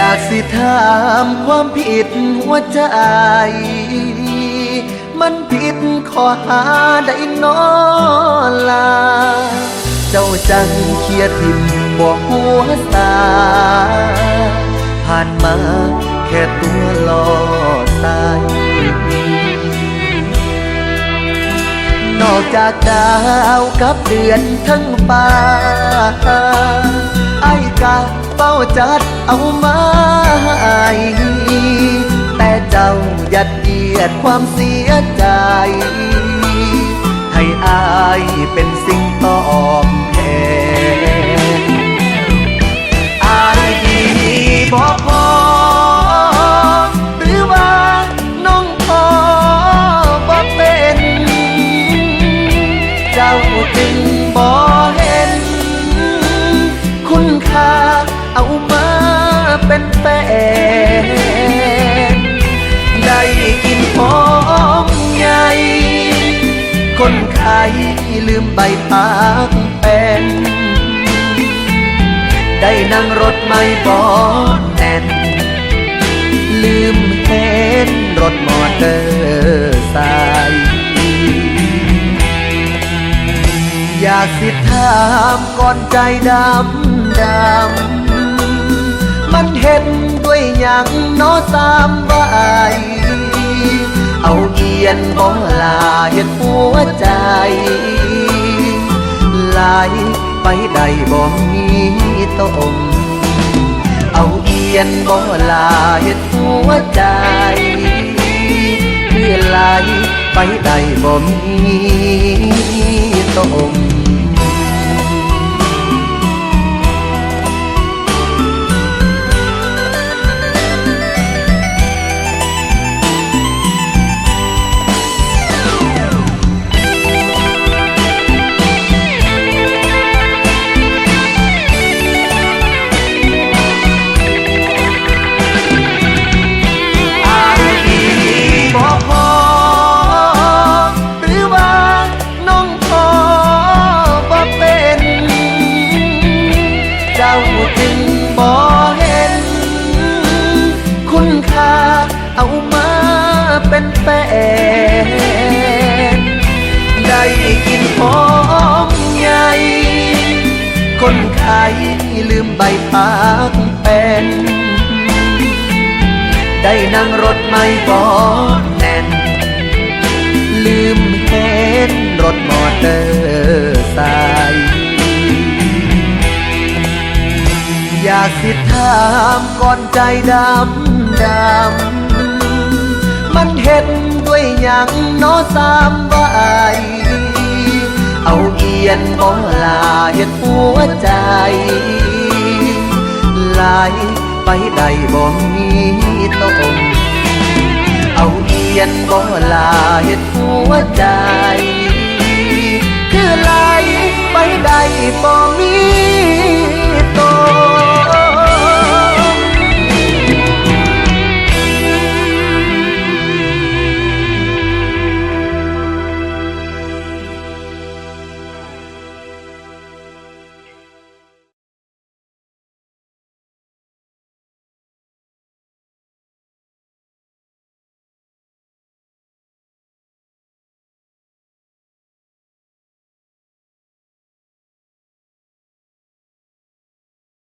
อยากสิถามความผิดหัวใจ มันผิดขอหาใดนอลา เจ้าจังเคลียร์ทิมบ่หัวสาผ่านมาแค่ตัวลอตายนอกจากดาวกับเดือนทั้งป่าไอ้กา เป้าจัดเอามาให้แต่เจ้ายัดเยียดความเสียใจ ให้อายเป็นสิ่งตอบแทนอายดีบ่พอหรือว่าน้องพอบ่เป็น เจ้าจึงบ่เห็ เอามาเป็นแฟนได้กินหอมใหญ่ คนไข้ลืมใบพักเป็นได้นั่งรถไม่บอดแน่น ลืมเห็นรถมอเตอร์ไซค์อยากสิถามก่อนใจดำดำ เห็นด้วยหยังเนอสามใบเอาเอียนบ่ลาเห็ดหัวใจไหลไปได้บ่มีตมเอาเอียนบ่ลาเห็ดหัวใจเพื่อไหลไปได้บ่มีตม แฟนได้กินหอมใหญ่ คนไข้ลืมใบพักเป็น ได้นั่งรถไม่บอดแน่น ลืมเห็นรถมอเตอร์ไซค์อยากสิถามก่อนใจดำดำ มันเห็นด้วยอยังน้อสามใบเอาเอียนบ่ลาเห็ดหัวใจไหลไปใดบ่มีต้นเอาเอียนบ่ลาเห็ดหัวใจ